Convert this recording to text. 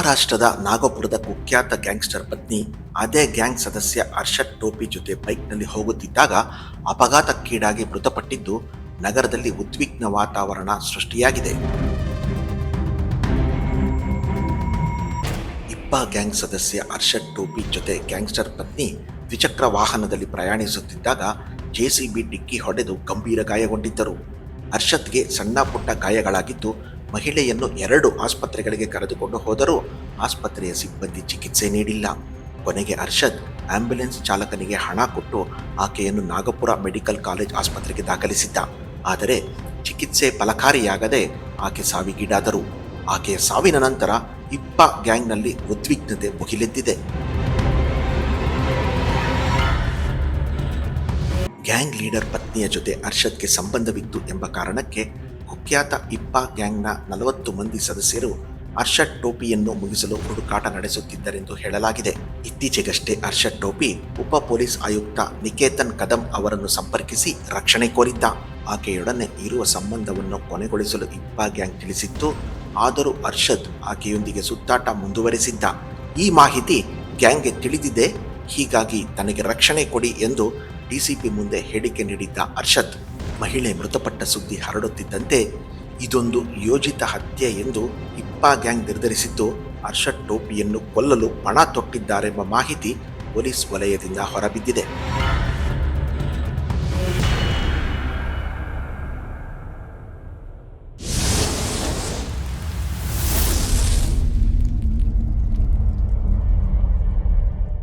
ಮಹಾರಾಷ್ಟ್ರದ ನಾಗಪುರದ ಕುಖ್ಯಾತ ಗ್ಯಾಂಗ್ಸ್ಟರ್ ಪತ್ನಿ, ಅದೇ ಗ್ಯಾಂಗ್ ಸದಸ್ಯ ಅರ್ಷದ್ ಟೋಪಿ ಜೊತೆ ಬೈಕ್ನಲ್ಲಿ ಹೋಗುತ್ತಿದ್ದಾಗ ಅಪಘಾತಕ್ಕೀಡಾಗಿ ಮೃತಪಟ್ಟಿದ್ದು ನಗರದಲ್ಲಿ ಉದ್ವಿಗ್ನ ವಾತಾವರಣ ಸೃಷ್ಟಿಯಾಗಿದೆ. ಇಬ್ಬ ಗ್ಯಾಂಗ್ ಸದಸ್ಯ ಅರ್ಷದ್ ಟೋಪಿ ಜೊತೆ ಗ್ಯಾಂಗ್ಸ್ಟರ್ ಪತ್ನಿ ದ್ವಿಚಕ್ರ ವಾಹನದಲ್ಲಿ ಪ್ರಯಾಣಿಸುತ್ತಿದ್ದಾಗ ಜೆಸಿಬಿ ಡಿಕ್ಕಿ ಹೊಡೆದು ಗಂಭೀರ ಗಾಯಗೊಂಡಿದ್ದರು. ಅರ್ಷದ್ಗೆ ಸಣ್ಣ ಪುಟ್ಟ ಗಾಯಗಳಾಗಿದ್ದು ಮಹಿಳೆಯನ್ನು ಎರಡು ಆಸ್ಪತ್ರೆಗಳಿಗೆ ಕರೆದುಕೊಂಡು ಹೋದರೂ ಆಸ್ಪತ್ರೆಯ ಸಿಬ್ಬಂದಿ ಚಿಕಿತ್ಸೆ ನೀಡಿಲ್ಲ. ಕೊನೆಗೆ ಅರ್ಷದ್ ಆಂಬ್ಯುಲೆನ್ಸ್ ಚಾಲಕನಿಗೆ ಹಣ ಕೊಟ್ಟು ಆಕೆಯನ್ನು ನಾಗಪುರ ಮೆಡಿಕಲ್ ಕಾಲೇಜ್ ಆಸ್ಪತ್ರೆಗೆ ದಾಖಲಿಸಿದ್ದ. ಆದರೆ ಚಿಕಿತ್ಸೆ ಫಲಕಾರಿಯಾಗದೆ ಆಕೆ ಸಾವಿಗೀಡಾದರು. ಆಕೆಯ ಸಾವಿನ ನಂತರ ಇಪ್ಪ ಗ್ಯಾಂಗ್ನಲ್ಲಿ ಉದ್ವಿಗ್ನತೆ ಮುಗಿಲೆದ್ದಿದೆ. ಗ್ಯಾಂಗ್ ಲೀಡರ್ ಪತ್ನಿಯ ಜೊತೆ ಅರ್ಷದ್ಗೆ ಸಂಬಂಧವಿತ್ತು ಎಂಬ ಕಾರಣಕ್ಕೆ ಕುಖ್ಯಾತ ಇಪ್ಪಾ ಗ್ಯಾಂಗ್ನ ನಲವತ್ತು ಮಂದಿ ಸದಸ್ಯರು ಅರ್ಷದ್ ಟೋಪಿಯನ್ನು ಮುಗಿಸಲು ಹುಡುಕಾಟ ನಡೆಸುತ್ತಿದ್ದರೆಂದು ಹೇಳಲಾಗಿದೆ. ಇತ್ತೀಚೆಗಷ್ಟೇ ಅರ್ಷದ್ ಟೋಪಿ ಉಪ ಪೊಲೀಸ್ ಆಯುಕ್ತ ನಿಕೇತನ್ ಕದಂ ಅವರನ್ನು ಸಂಪರ್ಕಿಸಿ ರಕ್ಷಣೆ ಕೋರಿದ್ದ. ಆಕೆಯೊಡನೆ ಇರುವ ಸಂಬಂಧವನ್ನು ಕೊನೆಗೊಳಿಸಲು ಇಪ್ಪಾ ಗ್ಯಾಂಗ್ ತಿಳಿಸಿತ್ತು. ಆದರೂ ಅರ್ಷದ್ ಆಕೆಯೊಂದಿಗೆ ಸುತ್ತಾಟ ಮುಂದುವರೆಸಿದ್ದ. ಈ ಮಾಹಿತಿ ಗ್ಯಾಂಗ್ಗೆ ತಿಳಿದಿದೆ. ಹೀಗಾಗಿ ತನಗೆ ರಕ್ಷಣೆ ಕೊಡಿ ಎಂದು ಡಿಸಿಪಿ ಮುಂದೆ ಹೇಳಿಕೆ ನೀಡಿದ್ದ ಅರ್ಷದ್. ಮಹಿಳೆ ಮೃತಪಟ್ಟ ಸುದ್ದಿ ಹರಡುತ್ತಿದ್ದಂತೆ ಇದೊಂದು ಯೋಜಿತ ಹತ್ಯೆ ಎಂದು ಇಪ್ಪಾ ಗ್ಯಾಂಗ್ ನಿರ್ಧರಿಸಿದ್ದು ಅರ್ಷದ್ ಟೋಪಿಯನ್ನು ಕೊಲ್ಲಲು ಪಣ ತೊಟ್ಟಿದ್ದಾರೆಂಬ ಮಾಹಿತಿ ಪೊಲೀಸ್ ವಲಯದಿಂದ ಹೊರಬಿದ್ದಿದೆ.